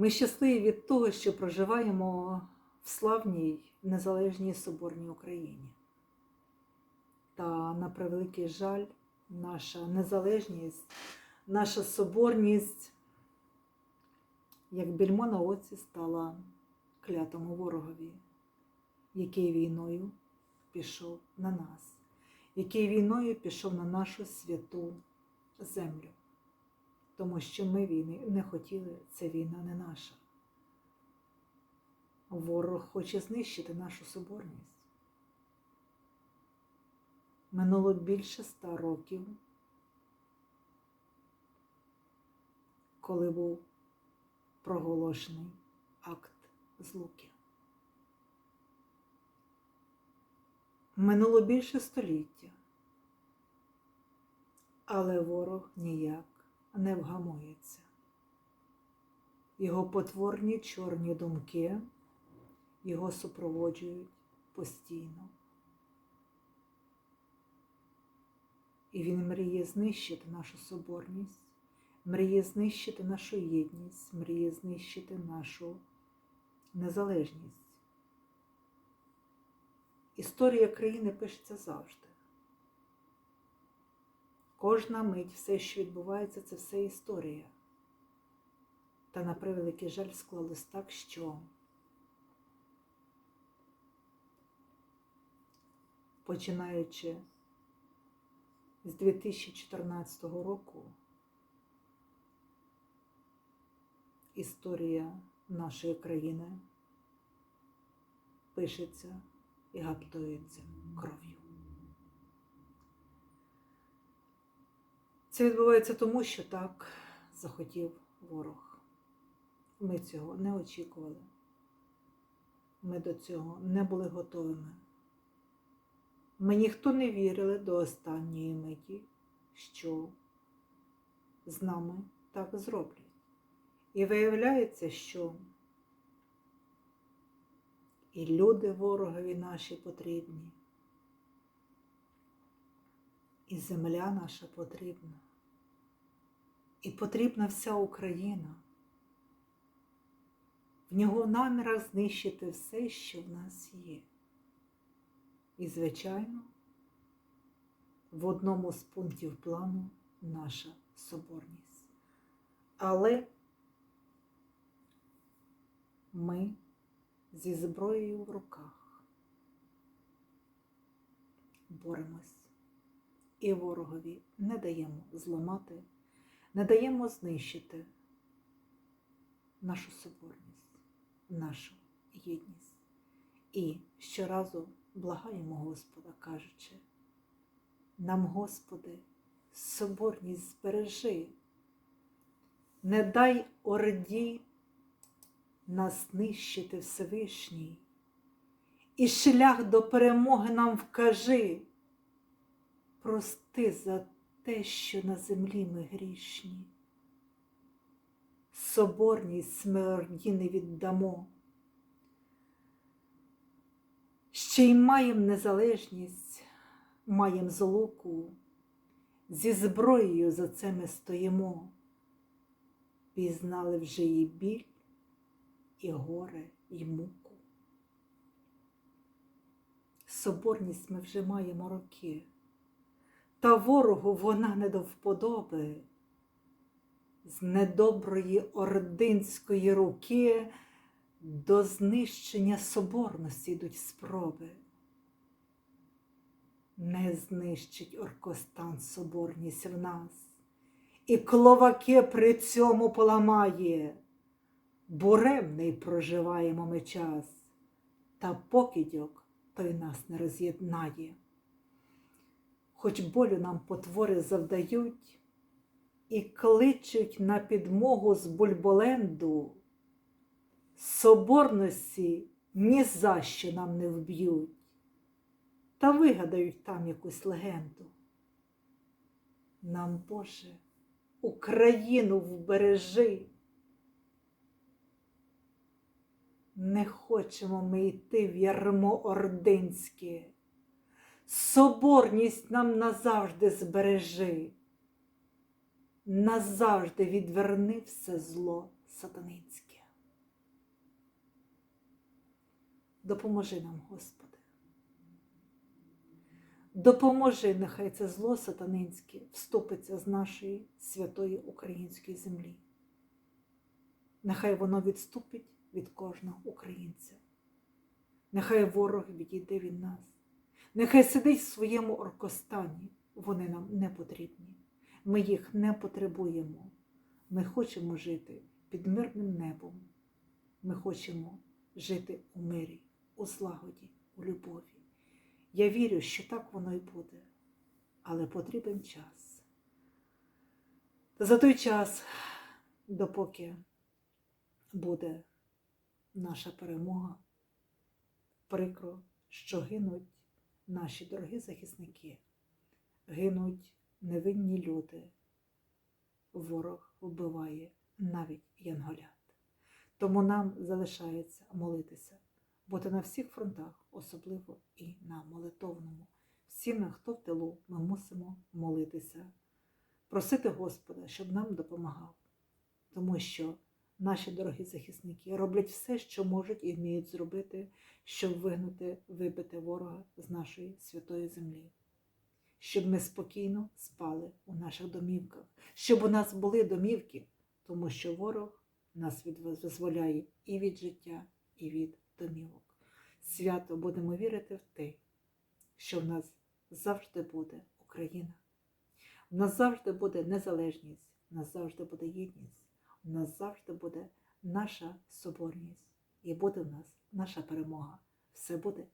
Ми щасливі від того, що проживаємо в славній незалежній соборній Україні. Та на превеликий жаль, наша незалежність, наша соборність, як більмо на оці, стала клятому ворогові, який війною пішов на нас, який війною пішов на нашу святу землю. Тому що ми війни не хотіли, це війна не наша. Ворог хоче знищити нашу соборність. Минуло більше ста років, коли був проголошений акт злуки. Минуло більше століття, але ворог ніяк не вгамується. Його потворні чорні думки його супроводжують постійно. І він мріє знищити нашу соборність, мріє знищити нашу єдність, мріє знищити нашу незалежність. Історія країни пишеться завжди. Кожна мить, все, що відбувається, це все історія. Та на превеликий жаль склалось так, що починаючи з 2014 року, історія нашої країни пишеться і гаптується кров'ю. Це відбувається тому, що так захотів ворог. Ми цього не очікували. Ми до цього не були готовими. Ми ніхто не вірили до останньої миті, що з нами так зроблять. І виявляється, що і люди ворогові наші потрібні, і земля наша потрібна, і потрібна вся Україна. В нього в намірах знищити все, що в нас є. І, звичайно, в одному з пунктів плану наша соборність. Але ми зі зброєю в руках боремось і ворогові не даємо зламати, не даємо знищити нашу соборність, нашу єдність. І щоразу благаємо Господа, кажучи, нам, Господи, соборність збережи, не дай орді нас нищити Всевишній, і шлях до перемоги нам вкажи, прости за те, що на землі ми грішні. Соборність ми орді не віддамо. Ще й маєм незалежність, маєм злуку, зі зброєю за це ми стоїмо, пізнали вже і біль, і горе, і муку. Соборність ми вже маємо роки, та ворогу вона не до вподоби. З недоброї ординської руки до знищення соборності йдуть спроби. Не знищить оркостан соборність в нас, і кловаки при цьому поламає. Буремний проживаємо ми час, та покидьок той нас не роз'єднає. Хоч болю нам потвори завдають і кличуть на підмогу з бульболенду, соборності ні за що нам не вб'ють, та вигадають там якусь легенду. Нам, Боже, Україну вбережи. Не хочемо ми йти в ярмо ординське, Соборність нам назавжди збережи, назавжди відверни все зло сатаницьке. Допоможи нам, Господи. Допоможи, нехай це зло сатанинське вступиться з нашої святої української землі. Нехай воно відступить від кожного українця. Нехай ворог відійде від нас. Нехай сидить в своєму оркостані. Вони нам не потрібні. Ми їх не потребуємо. Ми хочемо жити під мирним небом. Ми хочемо жити у мирі, у злагоді, у любові. Я вірю, що так воно і буде, але потрібен час. За той час, допоки буде наша перемога, прикро, що гинуть наші дорогі захисники, гинуть невинні люди. Ворог вбиває навіть янголят. Тому нам залишається молитися, бути на всіх фронтах, особливо і на молитовному. Всі, хто в тилу, ми мусимо молитися, просити Господа, щоб нам допомагав, тому що наші дорогі захисники роблять все, що можуть і вміють зробити, щоб вигнати, вибити ворога з нашої святої землі. Щоб ми спокійно спали у наших домівках, щоб у нас були домівки, тому що ворог нас визволяє і від життя, і від домівок. Свято будемо вірити в те, що в нас завжди буде Україна. В нас завжди буде незалежність, в нас завжди буде єдність, в нас завжди буде наша соборність, і буде в нас наша перемога. Все буде